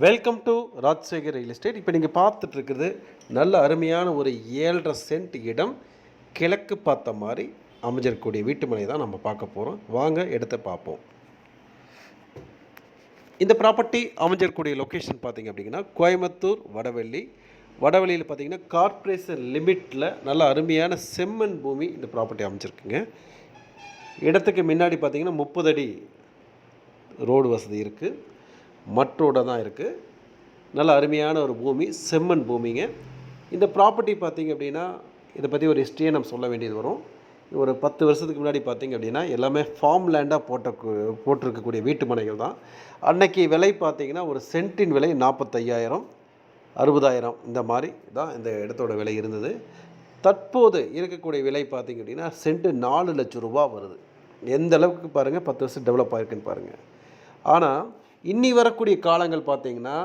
Welcome to Rajasekar real estate இப்போ நீங்கள் பார்த்துட்ருக்குறது நல்ல அருமையான ஒரு ஏழரை சென்ட் இடம். கிழக்கு பார்த்த மாதிரி அமைஞ்சிருக்கக்கூடிய வீட்டுமனை தான் நம்ம பார்க்க போகிறோம் வாங்க இடத்த பார்ப்போம். இந்த ப்ராப்பர்ட்டி அமைஞ்சிருக்கக்கூடிய லொக்கேஷன் பார்த்தீங்க அப்படிங்கன்னா கோயம்புத்தூர் வடவள்ளி வடவெளியில் பார்த்தீங்கன்னா கார்ப்பரேஷன் லிமிட்டில் நல்ல அருமையான செம்மண் பூமி இந்த ப்ராப்பர்ட்டி அமைஞ்சிருக்குங்க. இடத்துக்கு முன்னாடி பார்த்தீங்கன்னா முப்பது அடி ரோடு வசதி இருக்குது மற்றோட தான் இருக்குது நல்ல அருமையான ஒரு பூமி செம்மண் பூமிங்க. இந்த ப்ராப்பர்ட்டி பார்த்தீங்க அப்படின்னா இதை பற்றி ஒரு ஹிஸ்ட்ரியை நம்ம சொல்ல வேண்டியது வரும். ஒரு பத்து வருஷத்துக்கு முன்னாடி பார்த்திங்க அப்படின்னா எல்லாமே ஃபார்ம் லேண்டாக போட்ட போட்டிருக்கக்கூடிய வீட்டு மனைகள் தான். அன்னைக்கு விலை பார்த்திங்கன்னா ஒரு சென்ட்டின் விலை நாற்பத்தையாயிரம் அறுபதாயிரம் இந்த மாதிரி தான் இந்த இடத்தோட விலை இருந்தது. தற்போது இருக்கக்கூடிய விலை பார்த்திங்க அப்படின்னா சென்ட்டு நாலு லட்சம் ரூபா வருது. எந்த அளவுக்கு பாருங்கள் பத்து வருஷம் டெவலப் ஆயிருக்குன்னு பாருங்கள் ஆனால் இன்னி வரக்கூடிய காலங்கள் பார்த்தீங்கன்னா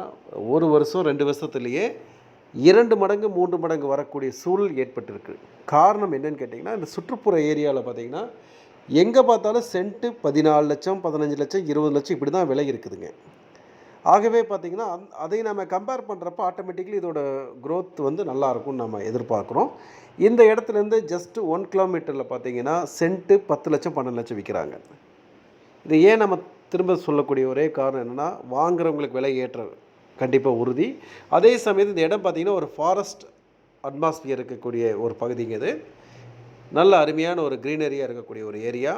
ஒரு வருஷம் ரெண்டு வருஷத்துலேயே இரண்டு மடங்கு மூன்று மடங்கு வரக்கூடிய சூழல் ஏற்பட்டிருக்கு. காரணம் என்னன்னு கேட்டிங்கன்னா இந்த சுற்றுப்புற ஏரியாவில் பார்த்தீங்கன்னா எங்கே பார்த்தாலும் சென்ட்டு பதினாலு லட்சம் பதினஞ்சு லட்சம் இருபது லட்சம் இப்படி தான் விலை இருக்குதுங்க. ஆகவே பார்த்திங்கன்னா அந் அதை நம்ம கம்பேர் பண்ணுறப்ப ஆட்டோமேட்டிக்கலி இதோட க்ரோத் வந்து நல்லா இருக்கும்னு நம்ம எதிர்பார்க்குறோம். இந்த இடத்துலேருந்து ஜஸ்ட் ஒன் கிலோமீட்டரில் பார்த்தீங்கன்னா சென்ட்டு பத்து லட்சம் பன்னெண்டு லட்சம் விற்கிறாங்க இது ஏன் நம்ம திரும்ப சொல்லக்கூடிய ஒரே காரணம் என்னென்னா வாங்குறவங்களுக்கு விலை ஏற்ற கண்டிப்பாக உறுதி. அதே சமயத்தில் இந்த இடம் பார்த்திங்கன்னா ஒரு ஃபாரஸ்ட் அட்மாஸ்பியர் இருக்கக்கூடிய ஒரு பகுதிங்க இது. நல்ல அருமையான ஒரு க்ரீனரியாக இருக்கக்கூடிய ஒரு ஏரியா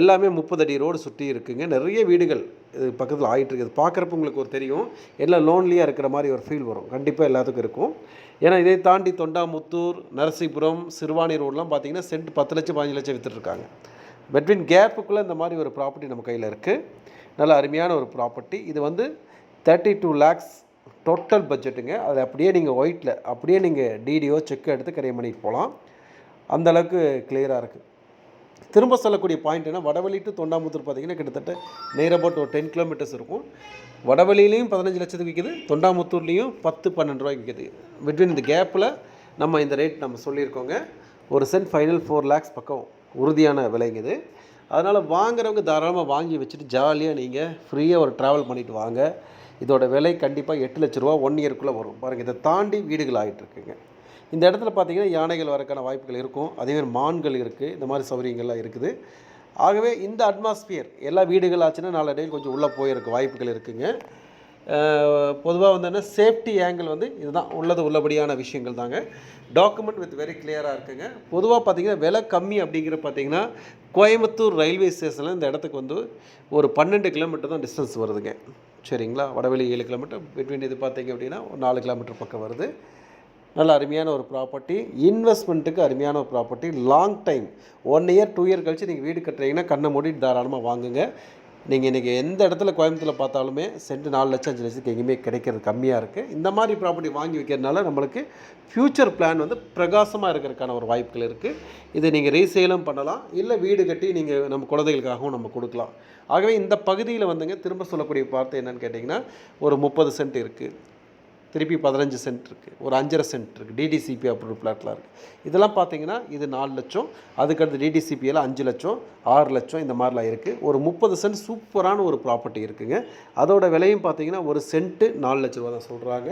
எல்லாமே முப்பது அடி ரோடு சுற்றி இருக்குங்க. நிறைய வீடுகள் இது பக்கத்தில் ஆகிட்டு இருக்குது. பார்க்குறப்ப உங்களுக்கு ஒரு தெரியும். எல்லாம் லோன்லியாக இருக்கிற மாதிரி ஒரு ஃபீல் வரும். கண்டிப்பாக எல்லாத்துக்கும் இருக்கும். ஏன்னா இதை தாண்டி தொண்டாமுத்தூர் நரசிபுரம் சிறுவாணி ரோடெலாம் பார்த்தீங்கன்னா சென்ட் பத்து லட்சம் பதினஞ்சு லட்சம் விற்றுட்ருக்காங்க பெட்வீன் கேப்புக்குள்ளே இந்த மாதிரி ஒரு ப்ராப்பர்ட்டி நம்ம கையில் இருக்குது நல்ல அருமையான ஒரு ப்ராப்பர்ட்டி இது வந்து தேர்ட்டி டூ லேக்ஸ் டோட்டல் பட்ஜெட்டுங்க அது அப்படியே நீங்கள் ஒயிட்டில் அப்படியே நீங்கள் டிடிஓ செக் எடுத்து கரையம் பண்ணிட்டு போகலாம் அந்த அளவுக்கு கிளியராக இருக்குது திரும்ப சொல்லக்கூடிய பாயிண்ட் என்ன? வடவழி டு தொண்டாமுத்தூர் பார்த்தீங்கன்னா கிட்டத்தட்ட நேர் அபவுட் ஒரு டென் கிலோமீட்டர்ஸ் இருக்கும். வடவழியிலையும் பதினஞ்சு லட்சத்துக்கு விற்கிது தொண்டாமுத்தூர்லேயும் பத்து பன்னெண்டு ரூபாய்க்கு விற்கிது பிட்வீன் இந்த கேப்பில் நம்ம இந்த ரேட் நம்ம சொல்லியிருக்கோங்க. ஒரு சென்ட் ஃபைனல் ஃபோர் லேக்ஸ் பக்கம். உறுதியான விலைங்க இது. அதனால் வாங்குறவங்க தாராளமாக வாங்கி வச்சுட்டு ஜாலியாக நீங்கள் ஃப்ரீயாக ஒரு ட்ராவல் பண்ணிவிட்டு வாங்க. இதோட விலை கண்டிப்பாக எட்டு லட்ச ரூபா ஒன் இயர்க்குள்ளே வரும். பாருங்கள் இதை தாண்டி வீடுகள் ஆகிட்டுருக்குங்க இந்த இடத்துல பார்த்தீங்கன்னா யானைகள் வரக்கான வாய்ப்புகள் இருக்கும். அதேமாதிரி மான்கள் இருக்குது இந்த மாதிரி சௌகரியங்கள்லாம் இருக்குது. ஆகவே இந்த அட்மாஸ்பியர் எல்லா வீடுகள் ஆச்சுன்னா நாளடைவில் கொஞ்சம் உள்ளே போயிருக்க வாய்ப்புகள் இருக்குங்க. பொதுவாக வந்து என்ன சேஃப்டி ஆங்கிள் வந்து இதுதான் உள்ளது உள்ளபடியான விஷயங்கள் தாங்க. டாக்குமெண்ட் வித் வெரி கிளியராக இருக்குங்க. பொதுவாக பார்த்தீங்கன்னா விலை கம்மி அப்படிங்கிற பார்த்தீங்கன்னா கோயம்புத்தூர் ரயில்வே ஸ்டேஷனில் இந்த இடத்துக்கு வந்து ஒரு பன்னெண்டு கிலோமீட்டர் தான் டிஸ்டன்ஸ் வருதுங்க. சரிங்களா? வடவெளி ஏழு கிலோமீட்டர் பிட்வீன் இது பார்த்தீங்க அப்படின்னா ஒரு நாலு கிலோமீட்டர் பக்கம் வருது. நல்ல அருமையான ஒரு ப்ராப்பர்ட்டி இன்வெஸ்ட்மெண்ட்டுக்கு அருமையான ஒரு property long time one year two year கழித்து நீங்கள் வீடு கட்டுறீங்கன்னா கண்ணை மூடிட்டு தாராளமாக வாங்குங்க. நீங்கள் இன்றைக்கி எந்த இடத்துல கோயம்புத்தூரில் பார்த்தாலுமே சென்ட் நாலு லட்சம் அஞ்சு லட்சத்துக்கு எங்கேயுமே கிடைக்கிறது கம்மியாக இருக்குது இந்த மாதிரி ப்ராப்பர்ட்டி வாங்கி வைக்கிறதுனால நம்மளுக்கு ஃப்யூச்சர் பிளான் வந்து பிரகாசமாக இருக்கிறதுக்கான ஒரு வாய்ப்புகள் இருக்குது இதை நீங்கள் ரீசேலும் பண்ணலாம். இல்லை வீடு கட்டி நீங்கள் நம்ம குழந்தைகளுக்காகவும் நம்ம கொடுக்கலாம். ஆகவே இந்த பகுதியில் வந்துங்க திரும்ப சொல்லக்கூடிய வார்த்தை என்னென்னு கேட்டிங்கன்னா ஒரு முப்பது சென்ட் இருக்குது திருப்பி பதினஞ்சு சென்ட் இருக்குது ஒரு அஞ்சரை சென்ட் இருக்குது டிடிசிபி அப்ரூவ் பிளாட்லாம் இருக்குது இதெல்லாம் பார்த்தீங்கன்னா இது நாலு லட்சம். அதுக்கடுத்து டிடிசிபியில் அஞ்சு லட்சம் ஆறு லட்சம் இந்த மாதிரிலாம் இருக்குது ஒரு முப்பது சென்ட் சூப்பரான ஒரு ப்ராப்பர்ட்டி இருக்குதுங்க அதோட விலையும் பார்த்தீங்கன்னா ஒரு சென்ட்டு நாலு லட்ச ரூபா தான் சொல்கிறாங்க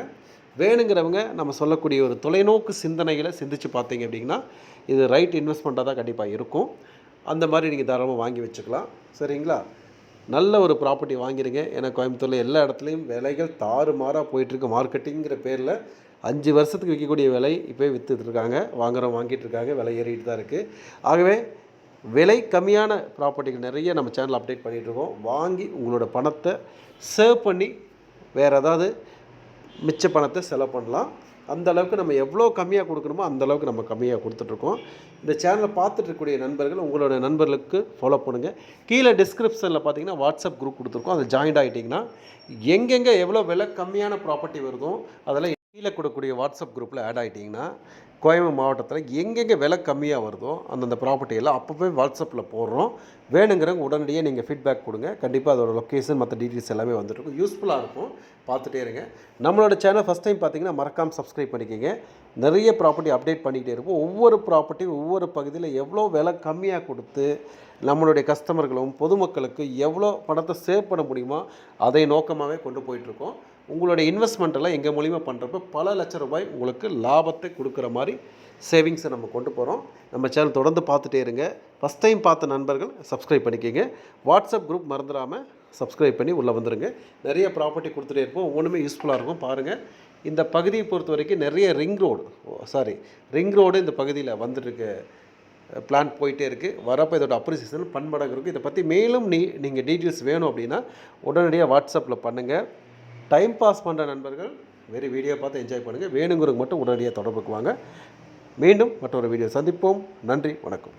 வேணுங்கிறவங்க நம்ம சொல்லக்கூடிய ஒரு தொலைநோக்கு சிந்தனைகளை சிந்திச்சு பார்த்தீங்க அப்படின்னா இது ரைட் இன்வெஸ்ட்மெண்ட்டாக தான் கண்டிப்பாக இருக்கும். அந்த மாதிரி நீங்கள் தாராளமாக வாங்கி வச்சுக்கலாம். சரிங்களா? நல்ல ஒரு ப்ராப்பர்ட்டி வாங்கிடுங்க ஏன்னா கோயம்புத்தூரில் எல்லா இடத்துலையும் விலைகள் தாறுமாறாக போயிட்டுருக்கு. மார்க்கெட்டிங்கிற பேரில் அஞ்சு வருஷத்துக்கு விற்கக்கூடிய விலை இப்போ விற்றுட்ருக்காங்க வாங்குகிறோம் வாங்குறவங்க வாங்கிட்டு இருக்காங்க விலை ஏறிட்டு தான் இருக்குது ஆகவே விலை கம்மியான ப்ராப்பர்ட்டிகள் நிறைய நம்ம சேனல் அப்டேட் பண்ணிகிட்டு இருக்கோம் வாங்கி உங்களோட பணத்தை சேவ் பண்ணி வேறு ஏதாவது மிச்ச பணத்தை செலவு பண்ணலாம். அந்த அளவுக்கு நம்ம எவ்வளோ கம்மியாக கொடுக்கணுமோ அந்த அளவுக்கு நம்ம கம்மியாக கொடுத்துட்ருக்கோம். இந்த சேனலை பார்த்துட்டு இருக்கக்கூடிய நண்பர்கள் உங்களோட நண்பர்களுக்கு ஃபாலோ பண்ணுங்கள் கீழே டிஸ்கிரிப்ஷனில் பார்த்தீங்கன்னா வாட்ஸ்அப் குரூப் கொடுத்துருக்கோம். அதை ஜாயின் ஆகிட்டிங்கன்னா எங்கெங்கே எவ்வளோ விலை கம்மியான ப்ராப்பர்ட்டி வருதோ அதெல்லாம் கீழே கொடுக்கக்கூடிய வாட்ஸ்அப் குரூப்பில் ஆட் ஆகிட்டிங்கன்னா கோயம்பு மாவட்டத்தில் எங்கெங்கே விலை கம்மியாக வருதோ அந்தந்த ப்ராப்பர்ட்டியெல்லாம் அப்பப்போ வாட்ஸ்அப்பில் போடுறோம். வேணுங்கிறவங்க உடனடியாக நீங்கள் ஃபீட்பேக் கொடுங்க. கண்டிப்பாக அதோட லொக்கேஷன் மற்ற டீட்டெயில்ஸ் எல்லாமே வந்துட்டுருக்கும் யூஸ்ஃபுல்லாக இருக்கும். பார்த்துட்டே இருங்க. நம்மளோட சேனல் ஃபஸ்ட் டைம் பார்த்தீங்கன்னா மறக்காமல் சப்ஸ்கிரைப் பண்ணிக்கோங்க. நிறைய ப்ராப்பர்ட்டி அப்டேட் பண்ணிக்கிட்டே இருப்போம். ஒவ்வொரு ப்ராப்பர்ட்டி ஒவ்வொரு பகுதியில் எவ்வளோ விலை கம்மியாக கொடுத்து நம்மளுடைய கஸ்டமர்களும் பொதுமக்களுக்கு எவ்வளோ பணத்தை சேவ் பண்ண முடியுமோ அதை நோக்கமாகவே கொண்டு போயிட்டுருக்கோம் உங்களுடைய இன்வெஸ்ட்மெண்ட்டெல்லாம் எங்கள் மூலிமா பண்ணுறப்ப பல லட்ச ரூபாய் உங்களுக்கு லாபத்தை கொடுக்குற மாதிரி சேவிங்ஸை நம்ம கொண்டு போகிறோம் நம்ம சேனல் தொடர்ந்து பார்த்துட்டே இருங்க. ஃபஸ்ட் டைம் பார்த்த நண்பர்கள் சப்ஸ்கிரைப் பண்ணிக்கோங்க. வாட்ஸ்அப் குரூப் மறந்துடாமல் சப்ஸ்கிரைப் பண்ணி உள்ளே வந்துடுங்க நிறைய ப்ராப்பர்ட்டி கொடுத்துட்டே இருப்போம். ஒவ்வொன்றுமே யூஸ்ஃபுல்லாக இருக்கும். பாருங்கள் இந்த பகுதியை பொறுத்த வரைக்கும் நிறைய ring road sorry ring road இந்த பகுதியில் வந்துட்டுருக்கு. பிளான் போயிட்டே இருக்குது வரப்போ இதோட அப்ரிசியேஷன் பண்படங்கு இருக்குது இதை பற்றி மேலும் நீ நீங்கள் டீட்டெயில்ஸ் வேணும் அப்படின்னா உடனடியாக வாட்ஸ்அப்பில் பண்ணுங்கள் டைம் பாஸ் பண்ணுற நண்பர்கள் வெறும் வீடியோ பார்த்து என்ஜாய் பண்ணுங்கள் வேணுங்கிறவங்க மட்டும் உடனடியாக தொடர்புக்குவாங்க மீண்டும் மற்றொரு வீடியோ சந்திப்போம். நன்றி வணக்கம்.